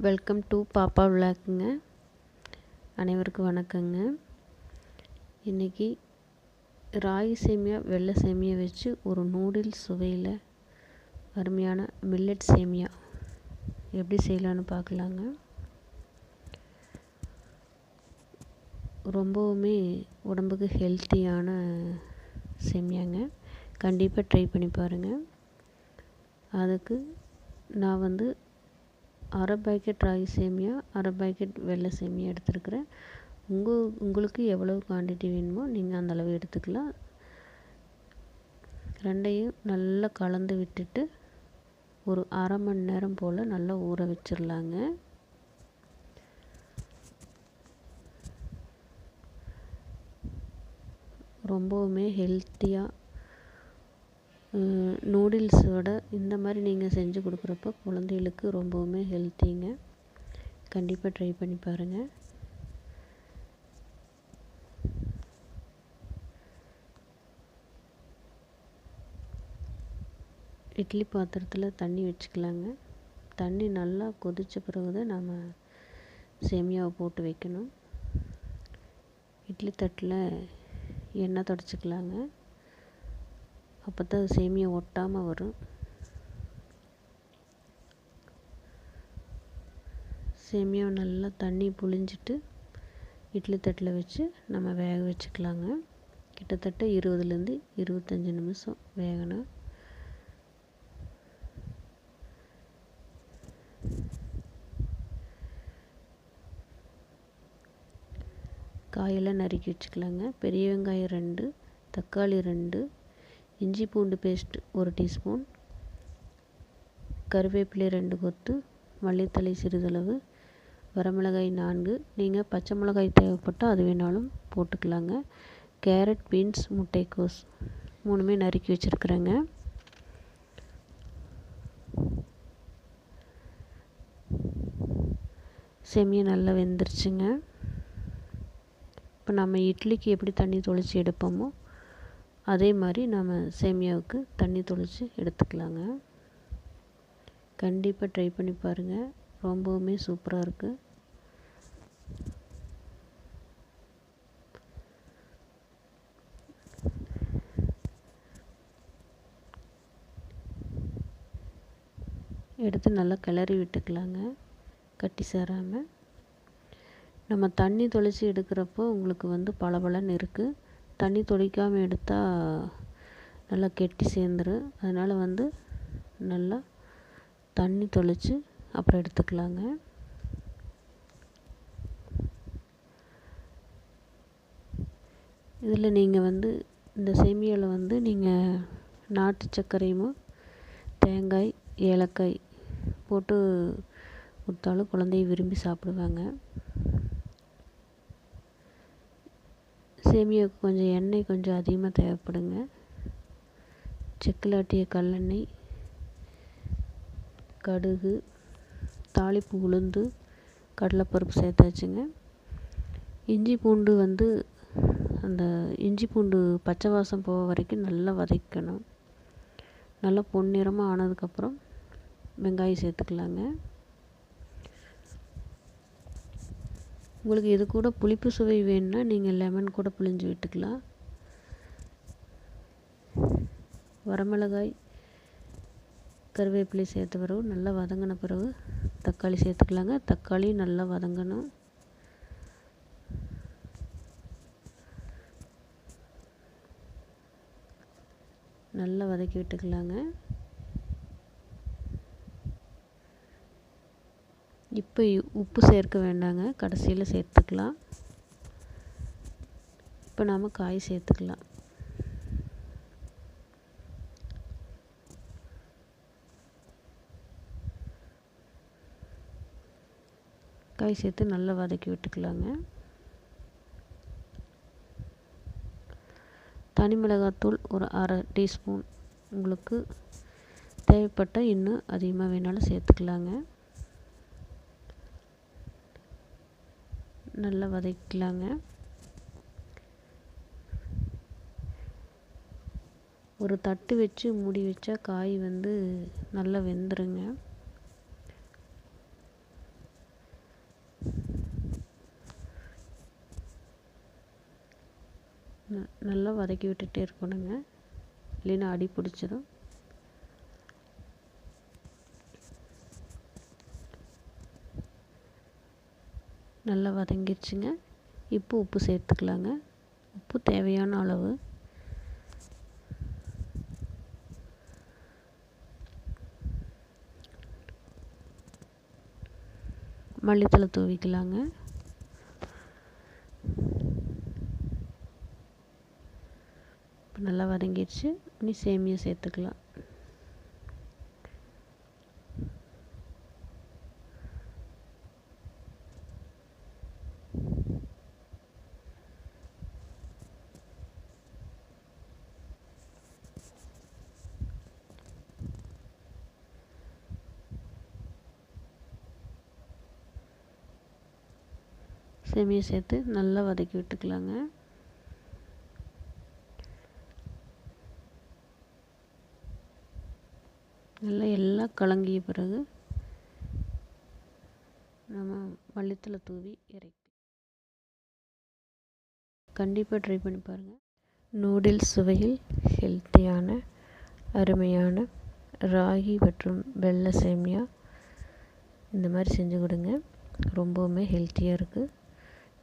Welcome to பாப்பா விளாக்குங்க அனைவருக்கும் வணக்கங்க. இன்றைக்கி ராகி சேமியா வெள்ளை சேமியா வச்சு ஒரு நூடுல்ஸ் சுவையில் அருமையான மில்லட் சேமியா எப்படி செய்யலான்னு பார்க்கலாங்க. ரொம்பவுமே உடம்புக்கு ஹெல்த்தியான சேமியாங்க. கண்டிப்பாக ட்ரை பண்ணி பாருங்கள் அதுக்கு நான் வந்து அரை பாக்கெட் ராகி சேமியா அரை பாக்கெட் வெள்ளை சேமியா எடுத்துருக்கிறேன். உங்கள் உங்களுக்கு எவ்வளவு குவான்டிட்டி வேணுமோ நீங்கள் அந்த அளவு எடுத்துக்கலாம். ரெண்டையும் நல்லா கலந்து விட்டுட்டு ஒரு அரை மணி நேரம் போல் நல்லா ஊற வச்சிடலாங்க ரொம்பவுமே ஹெல்த்தியாக நூடுல்ஸோட இந்த மாதிரி நீங்கள் செஞ்சு கொடுக்குறப்ப குழந்தைகளுக்கு ரொம்பவுமே ஹெல்த்திங்க. கண்டிப்பாக ட்ரை பண்ணி பாருங்கள் இட்லி பாத்திரத்தில் தண்ணி வச்சுக்கலாங்க. தண்ணி நல்லா கொதித்த பிறகு தான் சேமியாவை போட்டு வைக்கணும். இட்லி தட்டில் எண்ணெய் தொடச்சிக்கலாங்க. அப்போ தான் சேமியா ஒட்டாமல் வரும். சேமியாவை நல்லா தண்ணி புழிஞ்சிட்டு இட்லி தட்டில் வச்சு நம்ம வேக வச்சுக்கலாங்க. கிட்டத்தட்ட இருபதுலேருந்து இருபத்தஞ்சி நிமிஷம் வேகணும். காயெல்லாம் நறுக்கி வச்சுக்கலாங்க. பெரிய வெங்காயம் ரெண்டு தக்காளி ரெண்டு இஞ்சி பூண்டு பேஸ்ட் ஒரு டீஸ்பூன் கருவேப்பிலை ரெண்டு கொத்து மல்லித்தலை சிறிதளவு வரமிளகாய் நான்கு. நீங்கள் பச்சை மிளகாய் தேவைப்பட்டால் அது வேணாலும் போட்டுக்கலாங்க. கேரட் பீன்ஸ் முட்டைக்கோஸ் மூணுமே நறுக்கி வச்சுருக்குறேங்க. செமியை நல்லா வெந்துருச்சுங்க. இப்போ நம்ம இட்லிக்கு எப்படி தண்ணி தொளிச்சு எடுப்போமோ அதே மாதிரி நம்ம சேமியாவுக்கு தண்ணி தொளித்து எடுத்துக்கலாங்க. கண்டிப்பாக ட்ரை பண்ணி பாருங்கள் ரொம்பவுமே சூப்பராக இருக்குது எடுத்து நல்லா கிளறி விட்டுக்கலாங்க. கட்டி சேராமல் நம்ம தண்ணி தொளிச்சு எடுக்கிறப்போ உங்களுக்கு வந்து பளபளன்னு இருக்குது தண்ணி தொளிக்காமல் எடுத்தால் நல்லா கெட்டி சேர்ந்துடும் அதனால் வந்து நல்லா தண்ணி தொளித்து அப்புறம் எடுத்துக்கலாங்க. இதில் நீங்கள் வந்து இந்த சேமியாவில் வந்து நீங்கள் நாட்டு சர்க்கரையும் தேங்காய் ஏலக்காய் போட்டு கொடுத்தாலும் குழந்தைய விரும்பி சாப்பிடுவாங்க. சேமியாவுக்கு கொஞ்சம் எண்ணெய் கொஞ்சம் அதிகமாக தேவைப்படுங்க. செக்கில் ஆட்டிய கல்லெண்ணெய் கடுகு தாளிப்பு உளுந்து கடலைப்பருப்பு சேர்த்தாச்சுங்க. இஞ்சி பூண்டு வந்து அந்த இஞ்சி பூண்டு பச்சை வாசம் போக வரைக்கும் நல்லா வதக்கணும். நல்லா பொன்னிறமாக ஆனதுக்கப்புறம் வெங்காயம் சேர்த்துக்கலாங்க. உங்களுக்கு இது கூட புளிப்பு சுவை வேணும்னா நீங்கள் லெமன் கூட புளிஞ்சு விட்டுக்கலாம். வரமிளகாய் கருவேப்பிலை சேர்த்த பிறகு நல்லா வதங்கின பிறகு தக்காளி சேர்த்துக்கலாங்க. தக்காளி நல்லா வதங்கணும். நல்லா வதக்கி விட்டுக்கலாங்க. இப்போ உப்பு சேர்க்க வேண்டாங்க. கடைசியில் சேர்த்துக்கலாம். இப்போ நாம் காய் சேர்த்துக்கலாம். காய் சேர்த்து நல்லா வதக்கி விட்டுக்கலாங்க. தனி மிளகாத்தூள் ஒரு அரை டீஸ்பூன். உங்களுக்கு தேவைப்பட்டால் இன்னும் அதிகமாக வேணாலும் சேர்த்துக்கலாங்க. நல்லா வதக்கலாங்க ஒரு தட்டு வச்சு மூடி வச்சா காய் வந்து நல்லா வெந்துருங்க. நல்லா வதக்கி விட்டுட்டே இருக்கணுங்க. இல்லைன்னா அடி பிடிச்சிடும் நல்லா வதங்கிடுச்சுங்க இப்போ உப்பு சேர்த்துக்கலாங்க. உப்பு தேவையான அளவு. மல்லித்தலை தூவிக்கலாங்க. நல்லா வதங்கிடுச்சு இனி சேமியா சேர்த்துக்கலாம். சேமியா சேர்த்து நல்லா வதக்கி விட்டுக்கலாங்க. நல்லா எல்லாம் கலங்கிய பிறகு நம்ம மல்லித்தலை தூவி இறக்கி கண்டிப்பாக ட்ரை பண்ணி பாருங்கள் நூடுல்ஸ் சுவையில் ஹெல்த்தியான அருமையான ராகி மற்றும் வெள்ளை சேமியா இந்த மாதிரி செஞ்சு கொடுங்க. ரொம்பவுமே ஹெல்த்தியாக இருக்குது